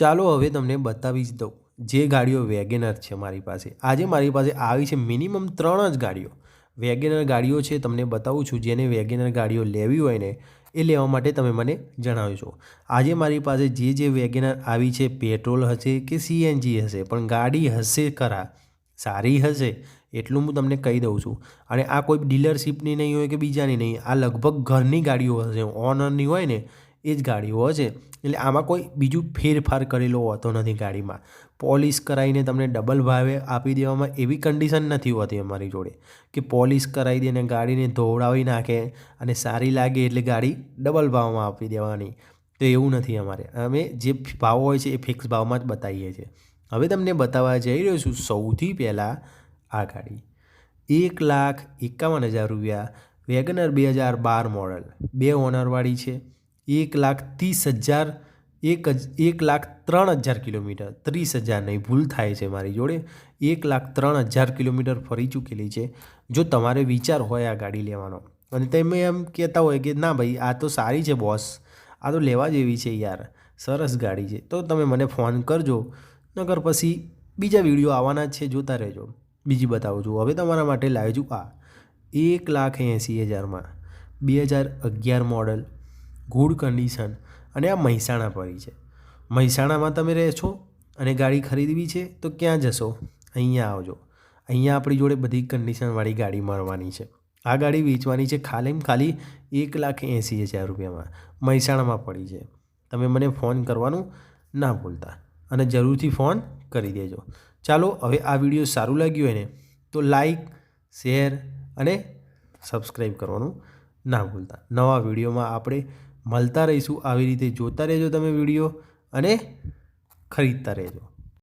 ચાલો હવે તમને બતાવી જ દઉં, જે ગાડીઓ વેગેનર છે મારી પાસે. આજે મારી પાસે આવી છે મિનિમમ ત્રણ જ ગાડીઓ. વેગેનર ગાડીઓ છે, તમને બતાવું છું, જેને વેગેનર ગાડીઓ લેવી હોય ને, એ લેવા માટે તમે મને જણાવજો. આજે મારી પાસે જે જે વેગેનર આવી છે, પેટ્રોલ હશે કે સીએનજી હશે, પણ ગાડી હશે ખરા, સારી હશે, એટલું હું તમને કહી દઉં છું. અને આ કોઈ ડીલરશીપની નહીં હોય કે બીજાની નહીં, આ લગભગ ઘરની ગાડીઓ હશે, ઓનરની હોય ને એ જ ગાડીઓ છે. એટલે આમાં કોઈ બીજું ફેરફાર કરેલો હોતો નથી ગાડીમાં. પોલિશ કરાવીને તમને ડબલ ભાવે આપી દેવામાં એવી કન્ડિશન નથી હોતી અમારી જોડે કે પોલિશ કરાવી દે ને ગાડીને ધોવડાવી નાખે અને સારી લાગે એટલે ગાડી ડબલ ભાવમાં આપી દેવાની. તો એવું નથી અમારે. અમે જે ભાવ હોય છે એ ફિક્સ ભાવમાં જ બતાવીએ છીએ. હવે તમને બતાવવા જઈ રહ્યો છું સૌથી પહેલાં આ ગાડી. એક લાખ એકાવન હજાર રૂપિયા વેગનર બે હજાર બાર મોડલ બે ઓનરવાળી છે. એક લાખ ત્રીસ હજાર, એક એક લાખ ત્રણ હજાર કિલોમીટર. ત્રીસ હજાર નહીં, ભૂલ થાય છે મારી જોડે. એક લાખ ત્રણ હજાર કિલોમીટર ફરી ચૂકેલી છે. જો તમારે વિચાર હોય આ ગાડી લેવાનો. અને તમે એમ કહેતા હોય કે ના ભાઈ, આ તો સારી છે બોસ. આ તો લેવા જેવી છે યાર. સરસ ગાડી છે. તો તમે મને ફોન કરજો. નગર પછી બીજા વીડિયો આવવાના જ છે. જોતા રહેજો. બીજી બતાવું છું. હવે તમારા માટે લાવ્યું છું આ. એક લાખ એંસી હજારમાં. બે હજાર અગિયાર મોડલ ગુડ કન્ડિશન અને આ મહેસાણા પડી છે. મહેસાણામાં તમે રહેશો અને ગાડી ખરીદવી છે તો ક્યાં જશો? અહીંયા આવજો. અહીંયા આપણી જોડે બધી કન્ડિશનવાળી ગાડી મળવાની છે. આ ગાડી વેચવાની છે ખાલી ખાલી એક લાખ એંસી હજાર રૂપિયામાં. મહેસાણામાં પડી છે. તમે મને ફોન કરવાનું ના ભૂલતા અને જરૂરથી ફોન કરી દેજો. ચાલો, હવે આ વીડિયો સારું લાગ્યું હોય ને, તો લાઈક શેર અને સબસ્ક્રાઈબ કરવાનું ના ભૂલતા. નવા વિડીયોમાં આપણે મળતા રહીશું. આવી રીતે જોતા રહેજો તમે વીડિયો અને ખરીદતા રહેજો.